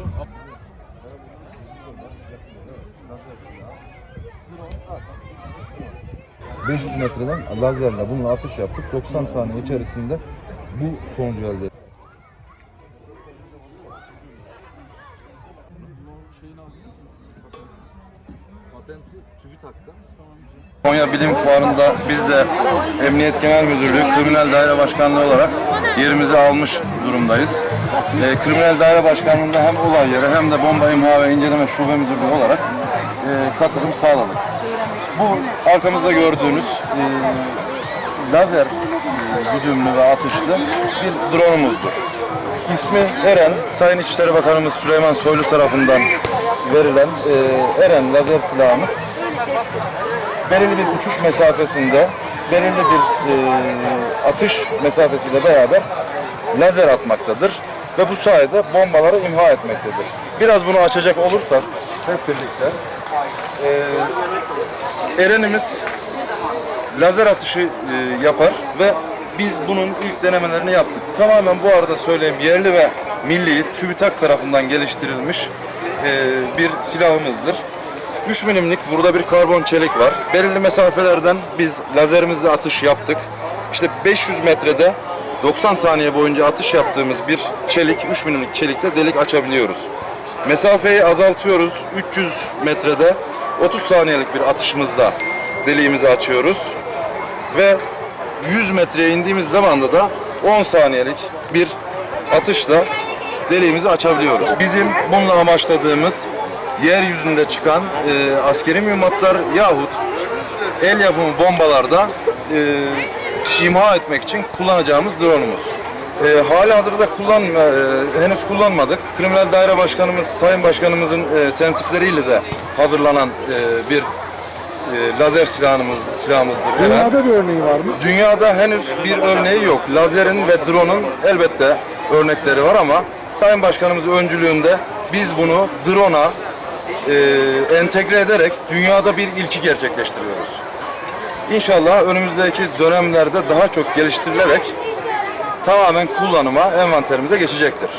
Drone 500 metreden lazerle bununla atış yaptık. 90 saniye içerisinde bu sonucu elde ettik. Konya Bilim Fuarı'nda biz de Emniyet Genel Müdürlüğü Kriminal Daire Başkanlığı olarak yerimizi almış durumdayız. Ee, Kriminal Daire Başkanlığı'nda hem olay yeri hem de bomba imha ve inceleme şube müdürlüğü olarak e, katılım sağladık. Bu arkamızda gördüğünüz e, lazer e, güdümlü ve atışlı bir drone'umuzdur. İsmi Eren, Sayın İçişleri Bakanımız Süleyman Soylu tarafından verilen e, Eren lazer silahımız belirli bir uçuş mesafesinde, belirli bir e, atış mesafesiyle beraber lazer atmaktadır. Ve bu sayede bombaları imha etmektedir. Biraz bunu açacak olursak hep birlikte e, Eren'imiz lazer atışı e, yapar ve biz bunun ilk denemelerini yaptık. Tamamen bu arada söyleyeyim yerli ve milli TÜBİTAK tarafından geliştirilmiş e, bir silahımızdır. 3 milimlik burada bir karbon çelik var. Belirli mesafelerden biz lazerimizle atış yaptık. İşte 500 metrede 90 saniye boyunca atış yaptığımız bir çelik, 3 milimlik çelikle delik açabiliyoruz. Mesafeyi azaltıyoruz. 300 metrede 30 saniyelik bir atışımızda deliğimizi açıyoruz. Ve 100 metreye indiğimiz zaman da 10 saniyelik bir atışla deliğimizi açabiliyoruz. Bizim bununla amaçladığımız yeryüzünde çıkan e, askeri mühimmatlar yahut el yapımı bombalarda e, imha etmek için kullanacağımız drone'umuz. E, hali hazırda kullanma, e, henüz kullanmadık. Kriminal Daire Başkanımız, Sayın Başkanımızın e, tensipleriyle de hazırlanan e, bir e, lazer silahımız, silahımızdır. Dünyada bir örneği var mı? Dünyada henüz bir örneği yok. Lazerin ve drone'un elbette örnekleri var ama Sayın Başkanımız öncülüğünde biz bunu drone'a e, entegre ederek dünyada bir ilki gerçekleştiriyoruz. İnşallah önümüzdeki dönemlerde daha çok geliştirilerek tamamen kullanıma, envanterimize geçecektir.